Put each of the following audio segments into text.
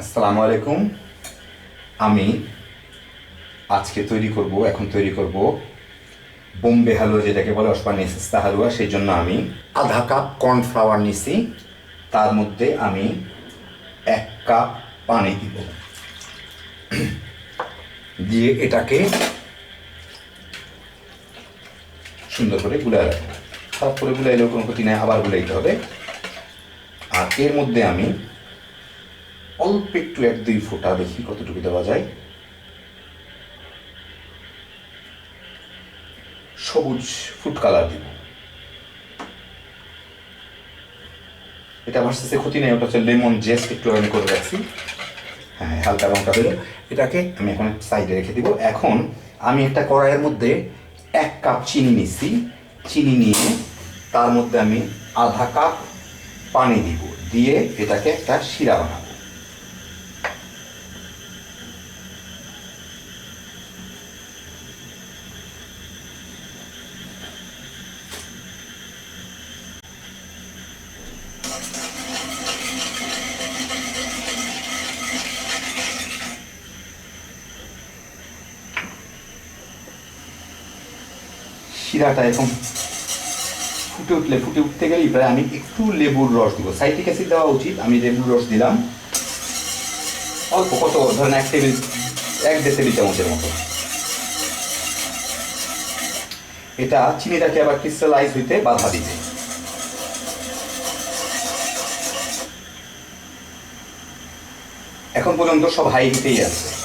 আসসালামু আলাইকুম। আমি আজকে তৈরি করব, এখন তৈরি করব বোম্বে হালুয়া, যেটাকে বলে অসপানি সেস্তা হালুয়া। সেই জন্য আমি আধা কাপ কর্নফ্লাওয়ার নিছি। তার মধ্যে আমি এক কাপ পানি দিব। দিয়ে এটাকে সুন্দর করে গুলা রাখব। খারাপ করে গুলাইলেও কোনো ক্ষতি নেই, আবার গুলাইতে হবে। আর এর মধ্যে আমি অল্প একটু এক, দুই ফোঁটা দেখি কতটুকু দেওয়া যায়? সবুজ ফুড কালার দিব। এটা আমার সাথে ক্ষতি নেই, ওটা হচ্ছে লেমন জেস্ট একটু আমি করে রাখছি। হ্যাঁ হালকা লঙ্কা দিল। এটাকে আমি এখন সাইডে রেখে দিব। এখন আমি একটা কড়াইয়ের মধ্যে এক কাপ চিনি নিচ্ছি চিনি নিয়ে তার মধ্যে আমি আধা কাপ পানি দিব। দিয়ে এটাকে একটা শিরা বানাবো। শিরাটা এখন ফুটে উঠলে, ফুটে উঠতে গেলেই প্রায় আমি একটু লেবুর রস দিব। সাইট্রিক অ্যাসিড দেওয়া উচিত, আমি লেবুর রস দিলাম। অল্প কত, ধরেন এক টেবিল এক দেড় টেবিল চামচের মতো। এটা চিনিটাকে আবার ক্রিস্টালাইজ হইতে বাধা দিবে। এখন পর্যন্ত সব হাই হিটেই আছে।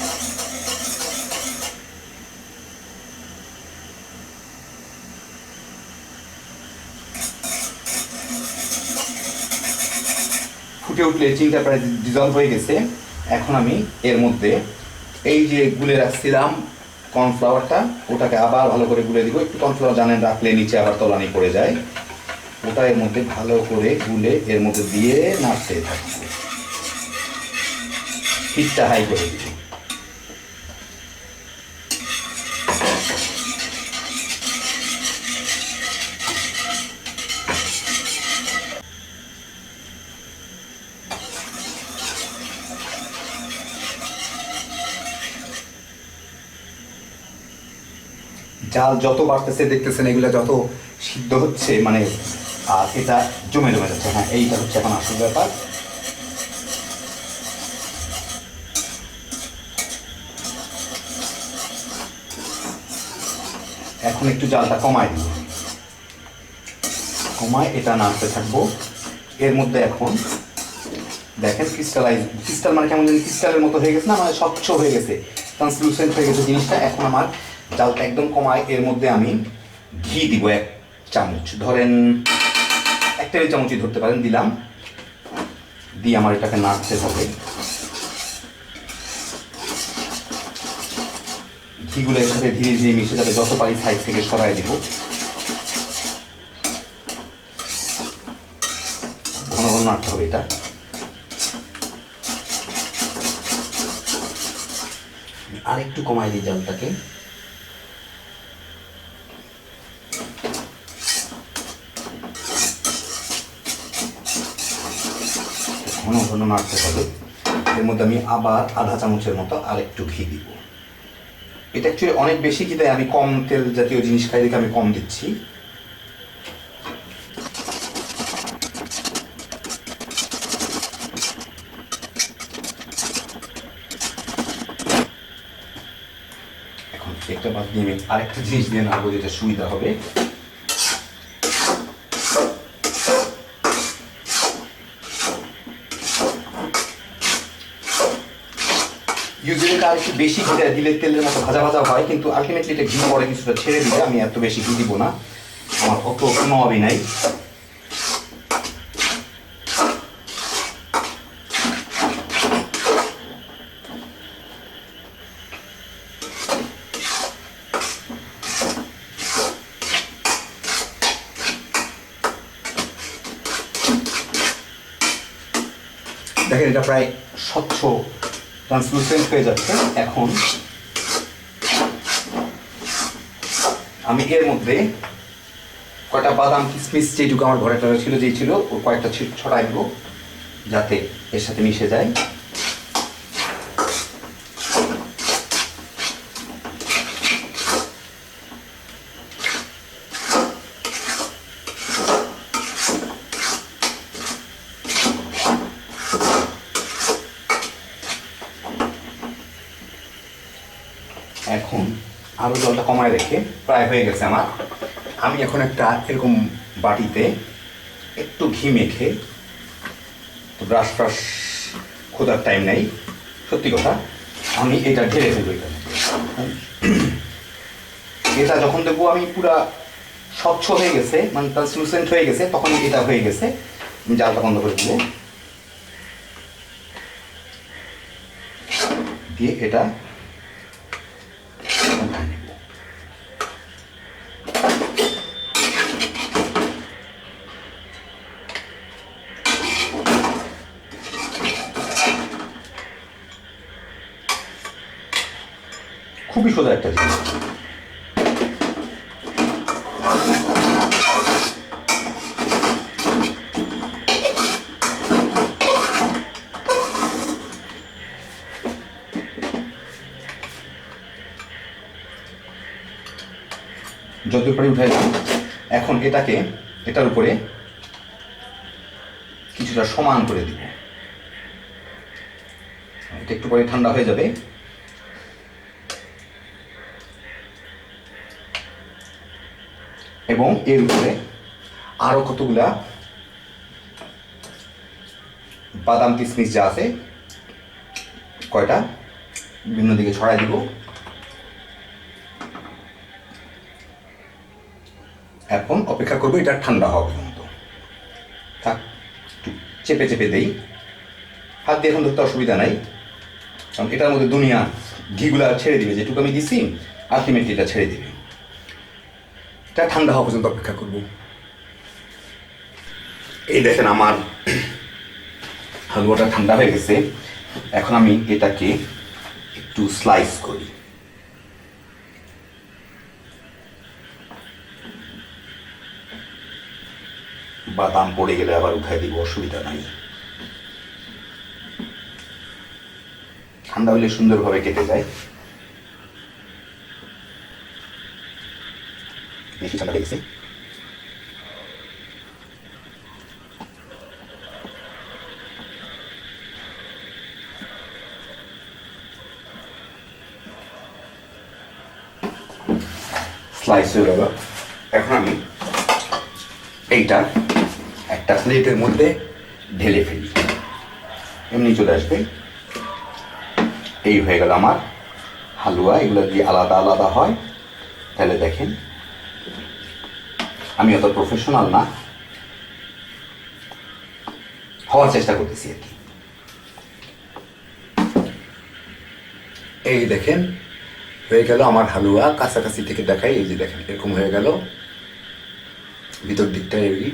ফুটে উঠলে চিনিটা প্রায় ডিজলভ হয়ে গেছে। এখন আমি এর মধ্যে এই যে গুলে রাখছিলাম কর্নফ্লাওয়ারটা ওটাকে আবার ভালো করে গুলে দিব। একটু কর্নফ্লাওয়ার জানেন রাখলে নিচে আবার তলানি পড়ে যায়। ওটা এর মধ্যে ভালো করে গুলে এর মধ্যে দিয়ে নাড়তে থাকব। হিটটা হাই করে দিব। জাল যত বাড়তেছে, দেখতেছেন, এগুলো যত সিদ্ধ হচ্ছে মানে আর এটা জমে জমে যাচ্ছে। হ্যাঁ এইটা হচ্ছে এখন আসল ব্যাপার। এখন একটু জালটা কমায় দিব কমায় এটা নাড়তে থাকব। এর মধ্যে এখন, দেখেন ক্রিস্টালাইজ ক্রিস্টাল মানে কেমন জানি ক্রিস্টালের মতো হয়ে গেছে না মানে স্বচ্ছ হয়ে গেছে ট্রান্সলুসেন্ট হয়ে গেছে জিনিসটা। এখন আমার জালটা একদম কমায়, এর মধ্যে আমি ঘি দিব এক চামচ। ধরেন এক টেবিল চামচই ধরতে পারেন, দিলাম। দিয়ে আমার এটাকে নাড়তে হবে। ঘিগুলো এর সাথে ধীরে ধীরে মিশে যাবে, যত পারি সাইড থেকে সরাই দিব। ঘন ঘন নাড়তে হবে এটা। আর একটু কমাই দিই জলটাকে। ঘন ঘন নাড়তে হবে। এর মধ্যে আমি আবার আধা চামচের মতো আর একটু ঘি দিব। এটা অ্যাকচুয়ালি অনেক বেশি ঘি দেয় আমি কম তেল জাতীয় জিনিস খাই দেখে আমি কম দিচ্ছি। এখন একটা বাদ দিয়ে আমি আরেকটা জিনিস দিয়ে নাড়বো যেটা সুবিধা হবে। ইউজুয়ালি এটা একটু বেশি ঘি দিলে তেলের মতো ভাজা ভাজা হয়, কিন্তু আলটিমেটলি এটা ঘি পরে কিছুটা ছেড়ে দিলে আমি এত বেশি ঘি দিব না। আমার অত কোনো অবি নাই। দেখেন এটা প্রায় স্বচ্ছ ট্রান্সলুসেন্ট হয়ে যাচ্ছে এখন। আমি এর মধ্যে কয়টা বাদাম, কিসমিস যেটুকু আমার ঘরে ছিল, যেই ছিল, ও কয়েকটা ছড়াই যাতে এর সাথে মিশে যায় এখন আরও জলটা কমায় রেখে প্রায় হয়ে গেছে আমার। আমি এখন একটা এরকম বাটিতে একটু ঘি মেখে তো ব্রাশ ফ্রাশ খোঁজার টাইম নেই, সত্যি কথা, আমি এটা ঢেলে ফেলব এখানে। এটা যখন দেখব আমি পুরা স্বচ্ছ হয়ে গেছে মানে ট্রান্সলুসেন্ট হয়ে গেছে তখন এটা হয়ে গেছে। আমি জালটা বন্ধ করে দেবো। দিয়ে এটা খুবই সোজা একটা জিনিস। উঠে এখন এটাকে, এটার উপরে কিছুটা সমান করে দিব। এটা একটু পরে ঠান্ডা হয়ে যাবে। এবং এর উপরে আরও কতগুলা বাদাম কিশমিশ যা আছে, কয়টা? বিভিন্ন দিকে ছড়াই দিব। এখন অপেক্ষা করব, এটা ঠান্ডা হওয়া পর্যন্ত। থাক চেপে চেপে দেই। হাত দিয়ে এখন ধরতে অসুবিধা নাই। কারণ এটার মধ্যে দুনিয়া ঘিগুলা ছেড়ে দিবে, যেটুকু আমি দিছি আলটিমেটলি এটা ছেড়ে দিবে। এটা ঠান্ডা হওয়া পর্যন্ত অপেক্ষা করব। এই দেখেন আমার হালুয়াটা ঠান্ডা হয়ে গেছে। এখন আমি এটাকে একটু স্লাইস করি। বাদাম পড়ে গেলে আবার উঠাই দিব, অসুবিধা নাই। ঠান্ডা হলে সুন্দরভাবে কেটে যায়। বেশি ঠান্ডা স্লাইস হয়ে গেল এখন আমি এইটা একটা প্লেটের মধ্যে ঢেলে ফেলি। এমনি চলে আসবে। এই হয়ে গেল আমার হালুয়া। এগুলো যদি আলাদা আলাদা হয়, তাহলে দেখেন আমি অত প্রফেশনাল না। হওয়ার চেষ্টা করতেছি আর কি। এই দেখেন, হয়ে গেল আমার হালুয়া। কাছাকাছি থেকে দেখাই, এই যে দেখেন, এরকম হয়ে গেল। ভিতর দিকটা এরই।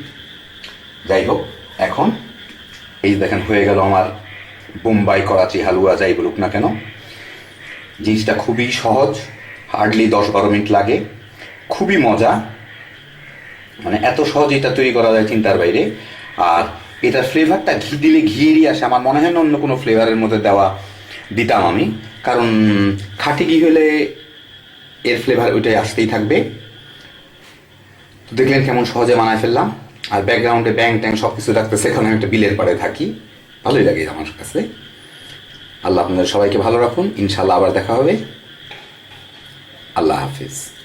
যাই হোক, এখন এই দেখেন, হয়ে গেল আমার বোম্বাই করাচি হালুয়া, যাই বলুক না কেন। জিনিসটা খুবই সহজ হার্ডলি দশ বারো মিনিট লাগে। খুবই মজা। মানে এত সহজ এটা তৈরি করা যায় চিন্তার বাইরে। আর এটার ফ্লেভারটা ঘি দিলে ঘিয়েরই আসে। আমার মনে হয় না অন্য কোনো ফ্লেভারের মধ্যে দেওয়া দিতাম আমি। কারণ খাঁটি ঘি হলে এর ফ্লেভার ওইটাই আসতেই থাকবে। তো দেখলেন কেমন সহজে বানায় ফেললাম। আর ব্যাকগ্রাউন্ডে ব্যাং ট্যাং সব কিছু রাখতেছে এখানে আমি একটা বিলের পাড়ে থাকি। ভালোই লাগে আমার কাছে। আল্লাহ আপনাদের সবাইকে ভালো রাখুন। ইনশাল্লাহ আবার দেখা হবে। আল্লাহ হাফিজ।